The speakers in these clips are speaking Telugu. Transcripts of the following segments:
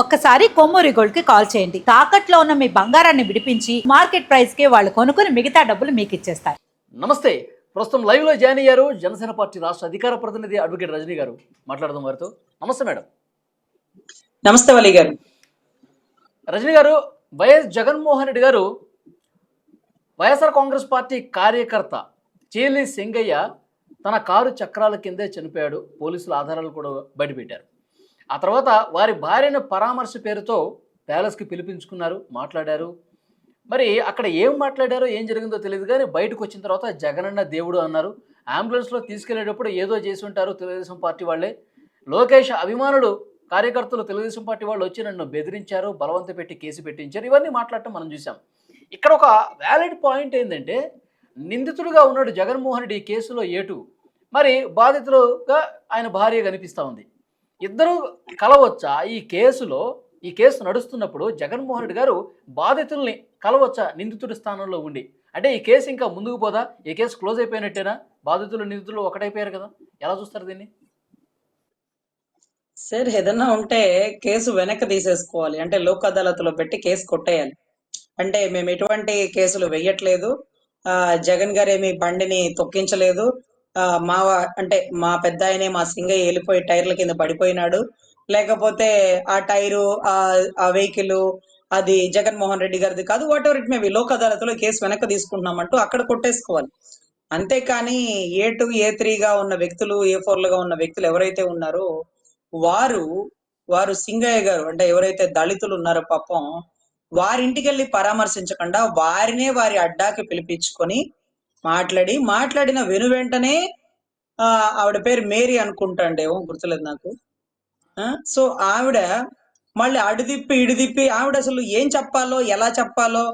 ఒక్కసారి కొమ్మూరి గోల్డ్కి కాల్ చేయండి. తాకట్లో ఉన్న మీ బంగారాన్ని విడిపించి మార్కెట్ ప్రైస్కి వాళ్ళు కొనుక్కుని మిగతా డబ్బులు మీకు ఇచ్చేస్తారు. నమస్తే. ప్రస్తుతం లైవ్లో జాయిన్ అయ్యారు జనసేన పార్టీ రాష్ట్ర అధికార ప్రతినిధి అడ్వకేట్ రజనీ గారు. మాట్లాడదాం వారితో. నమస్తే మేడం. నమస్తే వలి గారు. రజనీ గారు వైఎస్ జగన్మోహన్ రెడ్డి గారు వైఎస్ఆర్ కాంగ్రెస్ పార్టీ కార్యకర్త చేలి సింగయ్య తన కారు చక్రాల కిందే చనిపోయాడు. పోలీసుల ఆధారాలు కూడా బయటపెట్టారు. ఆ తర్వాత వారి భార్యను పరామర్శ పేరుతో ప్యాలెస్కి పిలిపించుకున్నారు మాట్లాడారు. మరి అక్కడ ఏం మాట్లాడారో ఏం జరిగిందో తెలియదు కానీ బయటకు వచ్చిన తర్వాత జగనన్న దేవుడు అన్నారు. అంబులెన్స్లో తీసుకెళ్ళేటప్పుడు ఏదో చేసి ఉంటారు తెలుగుదేశం పార్టీ వాళ్ళే. లోకేష్ అభిమానులు కార్యకర్తలు తెలుగుదేశం పార్టీ వాళ్ళు వచ్చి నన్ను బెదిరించారు బలవంత పెట్టి కేసు పెట్టించారు. ఇవన్నీ మాట్లాడటం మనం చూసాం ఇక్కడ ఒక వ్యాలిడ్ పాయింట్ ఏంటంటే నిందితుడుగా ఉన్నాడు జగన్మోహన్ రెడ్డి ఈ కేసులో ఏటు. మరి బాధితులుగా ఆయన భార్య కనిపిస్తూ ఉంది. ఇద్దరు కలవచ్చా? ఈ కేసులో ఈ కేసు నడుస్తున్నప్పుడు జగన్మోహన్ రెడ్డి గారు బాధితుల్ని కలవచ్చా? నిందితుడి స్థానంలో ఉండి. అంటే ఈ కేసు ఇంకా ముందుకు పోదా? ఈ కేసు క్లోజ్ అయిపోయినట్టేనా? బాధితులు నిందితులు ఒకటైపోయారు కదా? ఎలా చూస్తారు దీన్ని? సార్ ఏదన్నా ఉంటే కేసు వెనక్కి తీసేసుకోవాలి. అంటే లోక్ అదాలత్లో పెట్టి కేసు కొట్టేయాలి. అంటే మేము ఎటువంటి కేసులు వెయ్యట్లేదు. జగన్ గారు ఏమి బండిని తొక్కించలేదు. మా అంటే మా పెద్ద ఆయనే మా సింగయ్య వెళ్ళిపోయి టైర్ల కింద పడిపోయినాడు. లేకపోతే ఆ టైరు ఆ ఆ వెహికల్ అది జగన్మోహన్ రెడ్డి గారిది కాదు whatever it may Lok అదాలత్లో కేసు వెనక్కి తీసుకుంటున్నామంటూ అక్కడ కొట్టేసుకోవాలి. అంతేకాని ఏ టూ ఏ త్రీగా ఉన్న వ్యక్తులు ఏ ఫోర్లుగా ఉన్న వ్యక్తులు ఎవరైతే ఉన్నారో వారు వారు సింగయ్య గారు అంటే ఎవరైతే దళితులు ఉన్నారో పాపం వారింటికి వెళ్ళి పరామర్శించకుండా వారినే వారి అడ్డాకి పిలిపించుకొని మాట్లాడి మాట్లాడిన వెను వెంటనే ఆవిడ పేరు మేరీ అనుకుంటాండేమో గుర్తులేదు నాకు. ఆ, సో ఆవిడ మళ్ళీ అడిదిప్పి ఇడిదిప్పి ఆవిడ అసలు ఏం చెప్పాలో ఎలా చెప్పాలో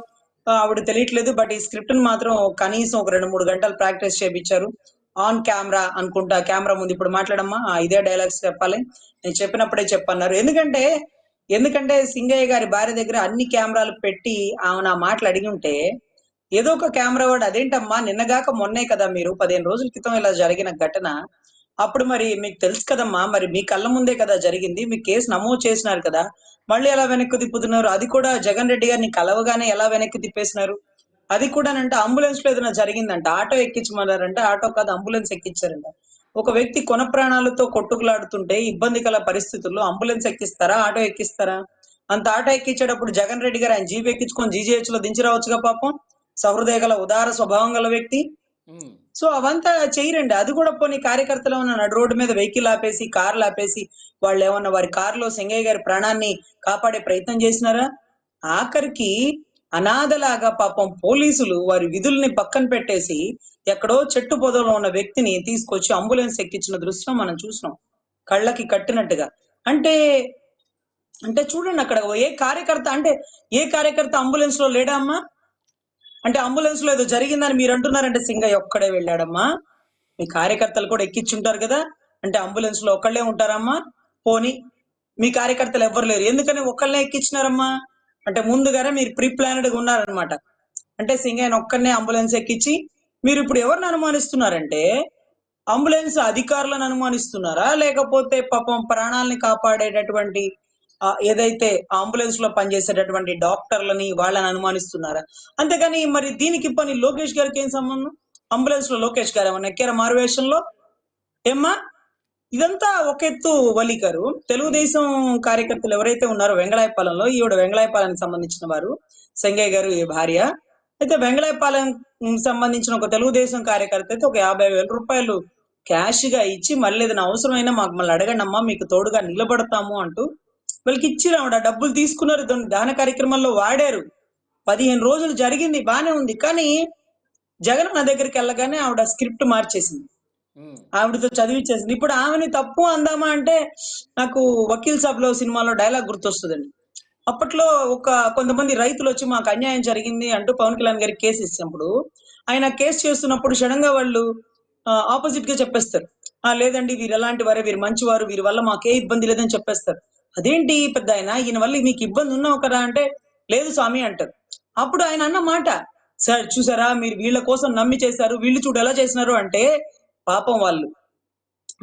ఆవిడ తెలియట్లేదు. బట్ ఈ స్క్రిప్ట్ మాత్రం కనీసం ఒక రెండు మూడు గంటలు ప్రాక్టీస్ చేయించారు ఆన్ కెమెరా అనుకుంటా. కెమెరా ముందు ఇప్పుడు మాట్లాడమ్మా. ఇదే డైలాగ్స్ చెప్పాలి. నేను చెప్పినప్పుడే చెప్పన్నారు. ఎందుకంటే ఎందుకంటే సింగయ్య గారి భార్య దగ్గర అన్ని కెమెరాలు పెట్టి ఆమె నా మాటలు అడిగి ఉంటే ఏదో ఒక కెమెరా వాడు అదేంటమ్మా నిన్నగాక మొన్నే కదా మీరు పదిహేను రోజుల క్రితం ఇలా జరిగిన ఘటన. అప్పుడు మరి మీకు తెలుసు కదమ్మా మరి మీ కళ్ళ ముందే కదా జరిగింది మీ కేసు నమోదు చేసినారు కదా. మళ్ళీ ఎలా వెనక్కి తిప్పుతున్నారు? అది కూడా జగన్ రెడ్డి గారిని కలవగానే ఎలా వెనక్కి తిప్పేసినారు? అది కూడా అంటే అంబులెన్స్లో ఏదైనా జరిగిందంట? ఆటో ఎక్కించమన్నారంటే ఆటో కాదు అంబులెన్స్ ఎక్కించారంట. ఒక వ్యక్తి కొన ప్రాణాలతో కొట్టుకులాడుతుంటే ఇబ్బందికర పరిస్థితుల్లో అంబులెన్స్ ఎక్కిస్తారా ఆటో ఎక్కిస్తారా? అంత ఆటో ఎక్కించేటప్పుడు జగన్ రెడ్డి గారు ఆయన జీప్ ఎక్కించుకొని జీజీహెచ్లో దించి రావచ్చుగా పాపం? సహృదయ గల ఉదార స్వభావం గల వ్యక్తి. సో అవంతా చేయరండి. అది కూడా పోనీ కార్యకర్తలు ఉన్న నడు రోడ్డు మీద వెహికల్ ఆపేసి కార్లు ఆపేసి వాళ్ళు ఏమన్నా వారి కారులో సింగయ్య గారి ప్రాణాన్ని కాపాడే ప్రయత్నం చేసినారా? ఆఖరికి అనాథలాగా పాపం పోలీసులు వారి విధుల్ని పక్కన పెట్టేసి ఎక్కడో చెట్టు పొదలో ఉన్న వ్యక్తిని తీసుకొచ్చి అంబులెన్స్ ఎక్కించిన దృశ్యం మనం చూసినాం. కళ్ళకి కట్టినట్టుగా. అంటే అంటే చూడండి అక్కడ ఏ కార్యకర్త అంటే ఏ కార్యకర్త అంబులెన్స్లో లేడా అమ్మా? అంటే అంబులెన్స్లో ఏదో జరిగిందని మీరు అంటున్నారంటే సింగయ్య ఒక్కడే వెళ్ళాడమ్మా. మీ కార్యకర్తలు కూడా ఎక్కించుంటారు కదా. అంటే అంబులెన్స్లో ఒక్కళ్ళే ఉంటారమ్మా. పోని మీ కార్యకర్తలు ఎవ్వరు లేరు. ఎందుకని ఒక్కళ్ళనే ఎక్కించినారమ్మా అంటే ముందుగానే మీరు ప్రీ ప్లానెడ్గా ఉన్నారనమాట అంటే సింగయ్యను ఒక్కరినే అంబులెన్స్ ఎక్కించి మీరు ఇప్పుడు ఎవరిని అనుమానిస్తున్నారంటే అంబులెన్స్ అధికారులను అనుమానిస్తున్నారా? లేకపోతే పాపం ప్రాణాలని కాపాడేటటువంటి ఏదైతే అంబులెన్స్లో పనిచేసేటటువంటి డాక్టర్లని వాళ్ళని అనుమానిస్తున్నారా? అంతేగాని మరి దీనికి పని లోకేష్ గారికి ఏం సంబంధం? అంబులెన్స్లో లోకేష్ గారు ఏమన్నా ఎక్కారా మారువేషంలో? ఏమ్మా? ఇదంతా ఒక ఎత్తు వలి గారు తెలుగుదేశం కార్యకర్తలు ఎవరైతే ఉన్నారో వెంగళాయపాలెంలో ఈవిడ వెంగళాయపాలెం సంబంధించిన వారు సంగయ్య గారు ఈ భార్య. అయితే వెంగళాయపాలెం సంబంధించిన ఒక తెలుగుదేశం కార్యకర్త అయితే ఒక యాభై వేల రూపాయలు క్యాష్గా ఇచ్చి మళ్ళీ ఏదైనా అవసరమైనా మాకు మళ్ళీ అడగండి అమ్మా మీకు తోడుగా నిలబడతాము అంటూ వాళ్ళకి ఇచ్చిరు ఆవిడ ఆ డబ్బులు తీసుకున్నారు దాన కార్యక్రమంలో వాడారు. పదిహేను రోజులు జరిగింది బానే ఉంది. కానీ జగన్ నా దగ్గరికి వెళ్ళగానే ఆవిడ స్క్రిప్ట్ మార్చేసింది. ఆవిడతో చదివిచ్చేసింది. ఇప్పుడు ఆమెని తప్పు అందామా అంటే నాకు వకీల్ సాబ్లో సినిమాలో డైలాగ్ గుర్తొస్తుందండి. అప్పట్లో ఒక కొంతమంది రైతులు వచ్చి మాకు అన్యాయం జరిగింది అంటూ పవన్ కళ్యాణ్ గారికి కేసు ఇచ్చినప్పుడు ఆయన కేసు చేస్తున్నప్పుడు సడన్గా వాళ్ళు ఆపోజిట్గా చెప్పేస్తారు. ఆ లేదండి వీరు ఎలాంటి వారే వీరు మంచివారు వీరి వల్ల మాకే ఇబ్బంది లేదని చెప్పేస్తారు. అదేంటి పెద్ద ఆయన? ఈయన వల్ల మీకు ఇబ్బంది ఉన్నావు కదా అంటే లేదు స్వామి అంటారు. అప్పుడు ఆయన అన్న మాట సార్ చూసారా? మీరు వీళ్ళ కోసం నమ్మి చేశారు. వీళ్ళు చూడు ఎలా చేసినారు అంటే పాపం వాళ్ళు.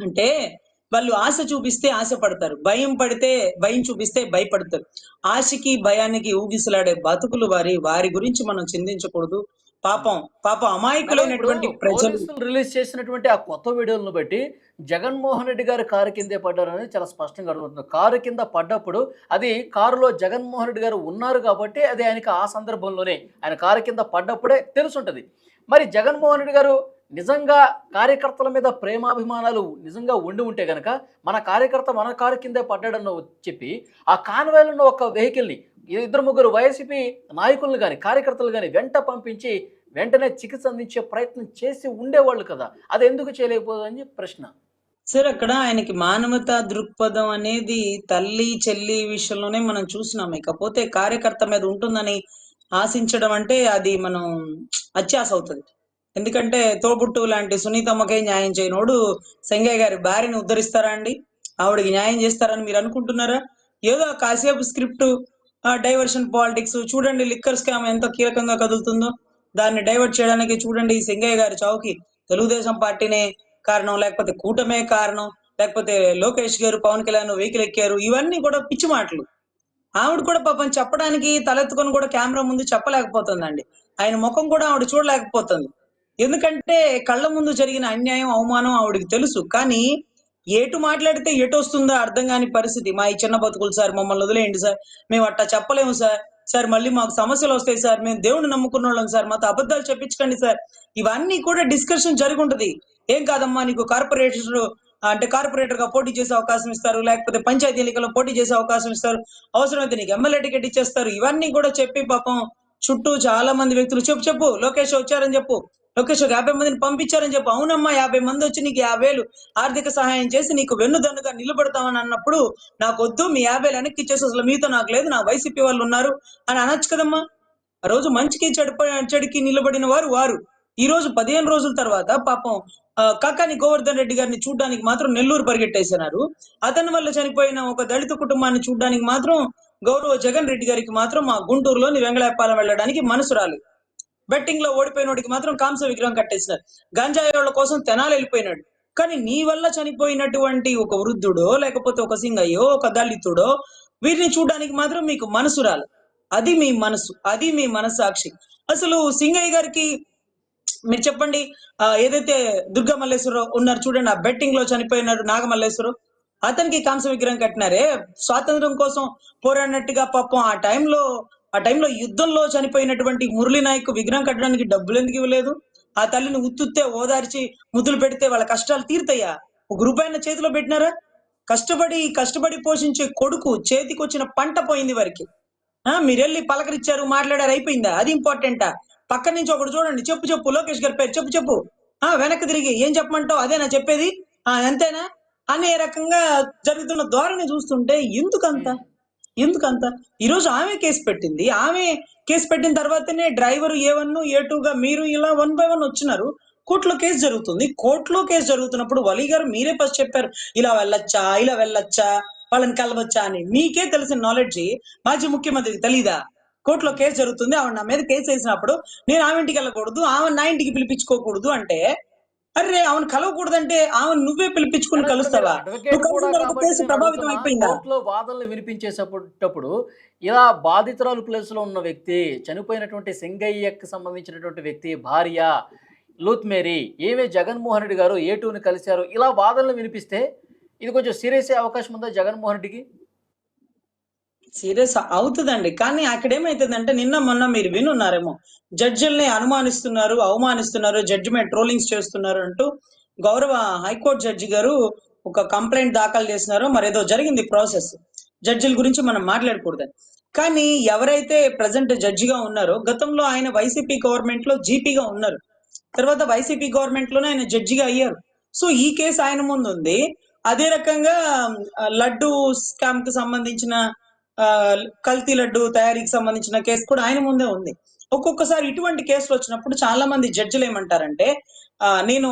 అంటే వాళ్ళు ఆశ చూపిస్తే ఆశ పడతారు. భయం పడితే భయం చూపిస్తే భయపడతారు. ఆశకి భయానికి ఊగిసలాడే బతుకులు వారి వారి గురించి మనం చింతించకూడదు. పాపం పాపం అమాయకులైనటువంటి ప్రజలు రిలీజ్ చేసినటువంటి ఆ కొత్త వీడియోలను బట్టి జగన్మోహన్ రెడ్డి గారు కారు కిందే పడ్డారని చాలా స్పష్టంగా అడుగుతుంది కారు కింద పడ్డప్పుడు అది కారులో జగన్మోహన్ రెడ్డి గారు ఉన్నారు కాబట్టి అది ఆయనకి ఆ సందర్భంలోనే ఆయన కారు కింద పడ్డప్పుడే తెలుసుంటది. మరి జగన్మోహన్ రెడ్డి గారు నిజంగా కార్యకర్తల మీద ప్రేమాభిమానాలు నిజంగా ఉండి ఉంటే గనక మన కార్యకర్త మన కారు కిందే పడ్డాడన్న చెప్పి ఆ కాన్వాయ్లో ఉన్న ఒక వెహికల్ని ఇద్దరు ముగ్గురు వైసీపీ నాయకులను కానీ కార్యకర్తలు కానీ వెంట పంపించి వెంటనే చికిత్స అందించే ప్రయత్నం చేసి ఉండేవాళ్ళు కదా. అది ఎందుకు చేయలేకపోదని ప్రశ్న. సార్ అక్కడ ఆయనకి మానవతా దృక్పథం అనేది తల్లి చెల్లి విషయంలోనే మనం చూసినాం. ఇకపోతే కార్యకర్త మీద ఉంటుందని ఆశించడం అంటే అది మనం అత్యాస అవుతుంది. ఎందుకంటే తోబుట్టు లాంటి సునీతమ్మకే న్యాయం చేయనోడు సంగయ్య గారి భార్యని ఉద్ధరిస్తారా అండి? ఆవిడకి న్యాయం చేస్తారని మీరు అనుకుంటున్నారా? ఏదో కాసేపు స్క్రిప్ట్ డైవర్షన్ పాలిటిక్స్ చూడండి లిక్కర్ స్కామ్ ఎంత కీలకంగా కదులుతుందో. దాన్ని డైవర్ట్ చేయడానికి చూడండి ఈ సింగయ్య గారి చావుకి తెలుగుదేశం పార్టీనే కారణం లేకపోతే కూటమే కారణం లేకపోతే లోకేష్ గారు పవన్ కళ్యాణ్ వెహికల్ ఎక్కారు ఇవన్నీ కూడా పిచ్చి మాటలు. ఆవిడ కూడా పాపం చెప్పడానికి తలెత్తుకొని కూడా కెమెరా ముందు చెప్పలేకపోతుందండి. ఆయన ముఖం కూడా ఆవిడ చూడలేకపోతుంది. ఎందుకంటే కళ్ళ ముందు జరిగిన అన్యాయం అవమానం ఆవిడకి తెలుసు. కానీ ఎటు మాట్లాడితే ఎటు వస్తుందో అర్థం కాని పరిస్థితి. మా ఈ చిన్న బతుకులు సార్ మమ్మల్ని వదిలేయండి సార్. మేము అట్టా చెప్పలేము సార్. సార్ మళ్ళీ మాకు సమస్యలు వస్తాయి సార్. మేము దేవుడిని నమ్ముకున్న వాళ్ళం సార్. మాతో అబద్ధాలు చెప్పించకండి సార్. ఇవన్నీ కూడా డిస్కషన్ జరుగుంటది. ఏం కాదమ్మా నీకు కార్పొరేటర్ అంటే కార్పొరేటర్గా పోటీ చేసే అవకాశం ఇస్తారు. లేకపోతే పంచాయతీ ఎన్నికల్లో పోటీ చేసే అవకాశం ఇస్తారు. అవసరమైతే నీకు ఎమ్మెల్యే టికెట్ ఇచ్చేస్తారు. ఇవన్నీ కూడా చెప్పి పాపం చుట్టూ చాలా మంది వ్యక్తులు చెప్పు చెప్పు. లోకేష్ వచ్చారని చెప్పు. లోకేష్ ఒక యాభై మందిని పంపించారని చెప్పి. అవునమ్మా యాభై మంది వచ్చి నీకు యాభై వేలు ఆర్థిక సహాయం చేసి నీకు వెన్నుదన్నుగా నిలబడతామని అన్నప్పుడు నాకు వద్దు మీ యాభై వేలు వెనక్కి ఇచ్చేసి అసలు మీతో నాకు లేదు నా వైసీపీ వాళ్ళు ఉన్నారు అని అనొచ్చు కదమ్మా. ఆ రోజు మంచికి చెడు చెడుకి నిలబడిన వారు వారు. ఈ రోజు పదిహేను రోజుల తర్వాత పాపం కాకాని గోవర్ధన్ రెడ్డి గారిని చూడడానికి మాత్రం నెల్లూరు పరిగెట్టేసినారు. అతని వల్ల చనిపోయిన ఒక దళిత కుటుంబాన్ని చూడడానికి మాత్రం గౌరవ జగన్ రెడ్డి గారికి మాత్రం మా గుంటూరులోని వెంగళాయపాలెం వెళ్ళడానికి మనసు రాలేదు. బెట్టింగ్లో ఓడిపోయినోడికి మాత్రం కాంస విగ్రహం కట్టేసినారు. గంజాయి వాళ్ళ కోసం తెనాలు వెళ్ళిపోయినాడు. కానీ నీ వల్ల చనిపోయినటువంటి ఒక వృద్ధుడో లేకపోతే ఒక సింగయ్యో ఒక దళితుడో వీరిని చూడడానికి మాత్రం మీకు మనసు రాలి. అది మీ మనసు అది మీ మనసాక్షి అసలు సింగయ్య గారికి మీరు చెప్పండి ఆ, ఏదైతే దుర్గా మల్లేశ్వరరావు ఉన్నారు చూడండి ఆ బెట్టింగ్లో చనిపోయినారు నాగమల్లేశ్వరరావు అతనికి కాంస విగ్రహం కట్టినారే. స్వాతంత్రం కోసం పోరాడినట్టుగా పాపం ఆ టైంలో ఆ టైంలో యుద్ధంలో చనిపోయినటువంటి మురళీ నాయక్ విగ్రహం కట్టడానికి డబ్బులు ఎందుకు ఇవ్వలేదు? ఆ తల్లిని ఉత్తుత్తే ఓదార్చి ముద్దులు పెడితే వాళ్ళ కష్టాలు తీరుతాయా? ఒక రూపాయిన చేతిలో పెట్టినారా? కష్టపడి కష్టపడి పోషించే కొడుకు చేతికి వచ్చిన పంట పోయింది వారికి. ఆ మీరెళ్ళి పలకరిచ్చారు మాట్లాడారు అయిపోయిందా? అది ఇంపార్టెంటా? పక్క నుంచి ఒకటి చూడండి చెప్పు చెప్పు లోకేష్ గారి పేరు చెప్పు చెప్పు. ఆ వెనక్కి తిరిగి ఏం చెప్పమంటావు? అదేనా చెప్పేది. ఆ అంతేనా? అనే రకంగా జరుగుతున్న ధోరణి చూస్తుంటే ఎందుకంత? ఎందుకంత? ఈరోజు ఆమె కేసు పెట్టింది. ఆమె కేసు పెట్టిన తర్వాతనే డ్రైవర్ ఏ వన్ ఏ టూగా మీరు ఇలా వన్ బై వన్ వచ్చినారు. కోర్టులో కేసు జరుగుతుంది. కోర్టులో కేసు జరుగుతున్నప్పుడు వలీ గారు మీరే ఫస్ట్ చెప్పారు. ఇలా వెళ్ళొచ్చా? ఇలా వెళ్ళొచ్చా? వాళ్ళని కలవచ్చా అని. మీకే తెలిసిన నాలెడ్జ్ మాజీ ముఖ్యమంత్రికి తెలీదా? కోర్టులో కేసు జరుగుతుంది. ఆవిడ నా మీద కేసు వేసినప్పుడు నేను ఆమె ఇంటికి వెళ్ళకూడదు. ఆమె నా ఇంటికి పిలిపించుకోకూడదు అంటే అరే ఆమెను కలవకూడదంటే ఆమె నువ్వే పిలిపించుకుని కలుస్తావా? కేసు ప్రభావితం అయిపోయిందా? కోర్టులో వాదనలు వినిపించేటప్పుడు ఇలా బాధితురాలు ప్లేస్లో ఉన్న వ్యక్తి చనిపోయినటువంటి సింగయ్యకి సంబంధించినటువంటి వ్యక్తి భార్య లూత్ మేరీ ఏమే జగన్మోహన్ రెడ్డి గారు ఏ టూని కలిశారు ఇలా వాదనలు వినిపిస్తే ఇది కొంచెం సీరియస్ అయ్యే అవకాశం ఉందా జగన్మోహన్ రెడ్డికి? సీరియస్ అవుతుందండి. కానీ అక్కడ ఏమైతుందంటే నిన్న మొన్న మీరు వినున్నారేమో జడ్జిల్ని అనుమానిస్తున్నారు అవమానిస్తున్నారు జడ్జిమెంట్ ట్రోలింగ్స్ చేస్తున్నారు అంటూ గౌరవ హైకోర్టు జడ్జి గారు ఒక కంప్లైంట్ దాఖలు చేసినారో మరేదో జరిగింది ప్రాసెస్. జడ్జిల గురించి మనం మాట్లాడకూడదు. కానీ ఎవరైతే ప్రజెంట్ జడ్జిగా ఉన్నారో గతంలో ఆయన వైసీపీ గవర్నమెంట్లో జీపీగా ఉన్నారు. తర్వాత వైసీపీ గవర్నమెంట్లోనే ఆయన జడ్జిగా అయ్యారు. సో ఈ కేసు ఆయన ముందు ఉంది అదే రకంగా లడ్డు స్కామ్కి సంబంధించిన కల్తీ లడ్డు తయారీకి సంబంధించిన కేసు కూడా ఆయన ముందే ఉంది. ఒక్కొక్కసారి ఇటువంటి కేసులు వచ్చినప్పుడు చాలా మంది జడ్జిలు ఏమంటారంటే ఆ, నేను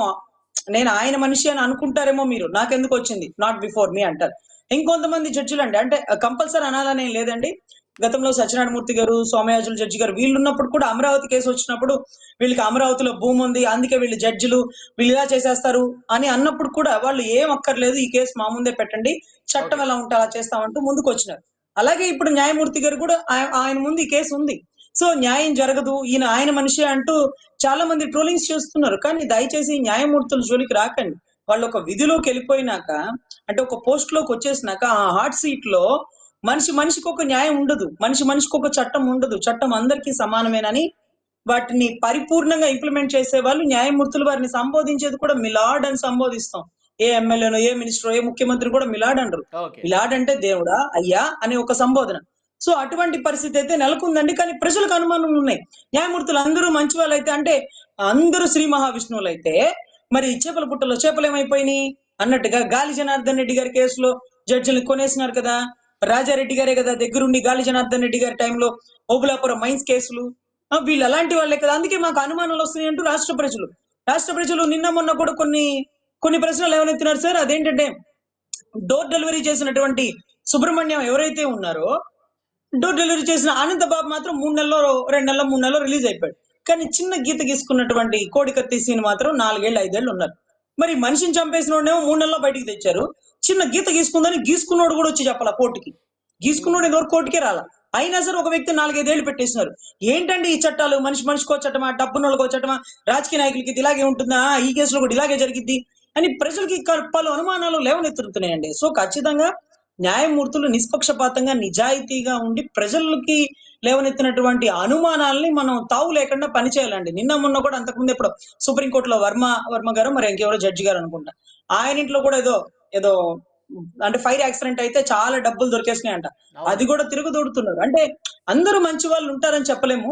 నేను ఆయన మనిషి అని అనుకుంటారేమో మీరు నాకెందుకు వచ్చింది? నాట్ బిఫోర్ మీ అంటారు. ఇంకొంతమంది జడ్జిలు అండి అంటే కంపల్సరీ అనాలనే లేదండి. గతంలో సత్యనారాయణమూర్తి గారు సోమయాజులు జడ్జి గారు వీళ్ళు ఉన్నప్పుడు కూడా అమరావతి కేసు వచ్చినప్పుడు వీళ్ళకి అమరావతిలో భూమి ఉంది అందుకే వీళ్ళు జడ్జిలు వీళ్ళు ఇలా చేసేస్తారు అని అన్నప్పుడు కూడా వాళ్ళు ఏం అక్కర్లేదు ఈ కేసు మా ముందే పెట్టండి చట్టం ఎలా ఉంటే అలా చేస్తామంటూ ముందుకు వచ్చినారు అలాగే ఇప్పుడు న్యాయమూర్తి గారు కూడా ఆయన ముందు ఈ కేసు ఉంది. సో న్యాయం జరగదు. ఈయన ఆయన మనిషి అంటూ చాలా మంది ట్రోలింగ్స్ చేస్తున్నారు. కానీ దయచేసి న్యాయమూర్తుల జోలికి రాకండి. వాళ్ళు ఒక విధిలోకి వెళ్ళిపోయినాక అంటే ఒక పోస్ట్లోకి వచ్చేసినాక ఆ హాట్ సీట్లో మనిషి మనిషికి ఒక న్యాయం ఉండదు. మనిషి మనిషికి ఒక చట్టం ఉండదు. చట్టం అందరికీ సమానమేనని వాటిని పరిపూర్ణంగా ఇంప్లిమెంట్ చేసే వాళ్ళు న్యాయమూర్తులు. వారిని సంబోధించేది కూడా మిలాడ్ అని సంబోధిస్తాం. ఏ ఎమ్మెల్యేనో ఏ మినిస్టర్ ఏ ముఖ్యమంత్రి కూడా మిలాడ్ అంటారు. మిలాడ్ అంటే దేవుడా అయ్యా అనే ఒక సంబోధన. సో అటువంటి పరిస్థితి అయితే నెలకొందండి. కానీ ప్రజలకు అనుమానం ఉన్నాయి. న్యాయమూర్తులు అందరూ మంచి వాళ్ళు అయితే అంటే అందరూ శ్రీ మహావిష్ణువులు అయితే మరి చేపల పుట్టలో చేపలు ఏమైపోయినాయి? అన్నట్టుగా గాలి జనార్దన్ రెడ్డి గారి కేసులో జడ్జిలు కొనేసినారు కదా. రాజారెడ్డి గారే కదా దగ్గరుండి గాలి జనార్దన్ రెడ్డి గారి టైంలో ఓబులాపురం మైన్స్ కేసులు. వీళ్ళు అలాంటి వాళ్ళే కదా. అందుకే మాకు అనుమానాలు వస్తున్నాయి అంటూ రాష్ట్ర ప్రజలు. రాష్ట్ర ప్రజలు నిన్న మొన్న కూడా కొన్ని కొన్ని ప్రశ్నలు ఏమనెత్తినారు సార్? అదేంటంటే డోర్ డెలివరీ చేసినటువంటి సుబ్రహ్మణ్యం ఎవరైతే ఉన్నారో డోర్ డెలివరీ చేసిన ఆనంద బాబు మాత్రం మూడు నెలల్లో రెండు నెలల మూడు నెలల్లో రిలీజ్ అయిపోయాడు. కానీ చిన్న గీత గీసుకున్నటువంటి కోడికత్తి సీన్ మాత్రం నాలుగేళ్ళు ఐదేళ్ళు ఉన్నారు. మరి మనిషిని చంపేసిన వాడినేమో మూడు నెలల్లో బయటికి తెచ్చారు. చిన్న గీత గీసుకుందని గీసుకున్నోడు కూడా వచ్చి చెప్పాల కోర్టుకి. గీసుకున్నోడు ఎవరు కోర్టుకే రాల. అయినా సరే ఒక వ్యక్తి నాలుగైదేళ్ళు పెట్టేసినారు. ఏంటండి ఈ చట్టాలు? మనిషి మనిషికో చట్టమా? డబ్బున్నోళ్ళకో చట్టమా? రాజకీయ నాయకులకి ఇది ఇలాగే ఉంటుందా? ఈ కేసులో కూడా ఇలాగే జరిగిద్ది. అని ప్రజలకి పలు అనుమానాలు లేవనెత్తుతున్నాయండి సో ఖచ్చితంగా న్యాయమూర్తులు నిష్పక్షపాతంగా నిజాయితీగా ఉండి ప్రజలకి లేవనెత్తినటువంటి అనుమానాలని మనం తావు లేకుండా పనిచేయాలండి. నిన్న మొన్న కూడా అంతకుముందు ఎప్పుడు సుప్రీంకోర్టులో వర్మ వర్మ గారు మరి ఇంకెవరో జడ్జి గారు అనుకుంటా. ఆయన ఇంట్లో కూడా ఏదో ఏదో అంటే ఫైర్ యాక్సిడెంట్ అయితే చాలా డబ్బులు దొరికేసినాయంట. అది కూడా తిరుగుదోడుతున్నారు. అంటే అందరూ మంచి వాళ్ళు ఉంటారని చెప్పలేము.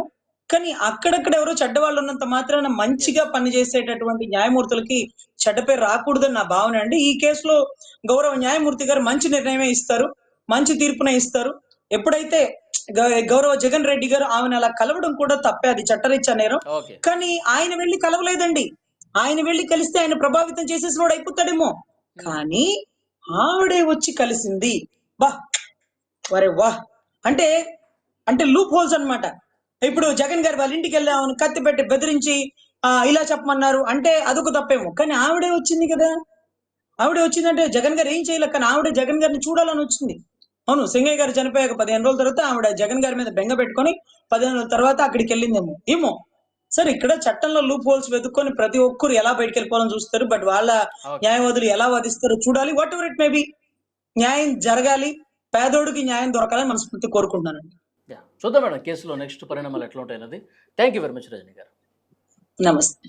కానీ అక్కడక్కడ ఎవరో చెడ్డ వాళ్ళు ఉన్నంత మాత్రాన మంచిగా పనిచేసేటటువంటి న్యాయమూర్తులకి చెడ్డ పేరు రాకూడదని నా భావన అండి. ఈ కేసులో గౌరవ న్యాయమూర్తి గారు మంచి నిర్ణయమే ఇస్తారు మంచి తీర్పునే ఇస్తారు. ఎప్పుడైతే గౌరవ జగన్ రెడ్డి గారు ఆమెను అలా కలవడం కూడా తప్పే అది చట్టరీత్యా నేరం. కానీ ఆయన వెళ్ళి కలవలేదండి. ఆయన వెళ్ళి కలిస్తే ఆయన ప్రభావితం చేసేసిన వాడు అయిపోతాడేమో కానీ ఆవిడే వచ్చి కలిసింది. బా వరే వా. అంటే అంటే లూప్ హోల్స్ అన్నమాట. ఇప్పుడు జగన్ గారు వాళ్ళ ఇంటికి వెళ్ళామని కత్తి పెట్టి బెదిరించి ఆ, ఇలా చెప్పమన్నారు. అంటే అదొక తప్పేమో. కానీ ఆవిడే వచ్చింది కదా. ఆవిడే వచ్చిందంటే జగన్ గారు ఏం చేయలేదు కానీ ఆవిడ జగన్ గారిని చూడాలని వచ్చింది. అవును సింగయ్య గారు చనిపోయాక పదిహేను రోజుల తర్వాత ఆవిడ జగన్ గారి మీద బెంగ పెట్టుకొని పదిహేను రోజుల తర్వాత అక్కడికి వెళ్ళిందేమో. ఏమో. సరే ఇక్కడ చట్టంలో లూప్ హోల్స్ వెతుక్కొని ప్రతి ఒక్కరు ఎలా బయటకు వెళ్ళిపోవాలని చూస్తారు. బట్ వాళ్ళ న్యాయవాదులు ఎలా వాదిస్తారో చూడాలి. Whatever it may be న్యాయం జరగాలి. పేదోడికి న్యాయం దొరకాలని మనస్ఫూర్తి కోరుకుంటున్నానండి. చూద్దాం మేడం కేసులో నెక్స్ట్ పరిణామాలు ఎట్లా ఉంటాయన్నది thank you very much Rajani garu. నమస్తే.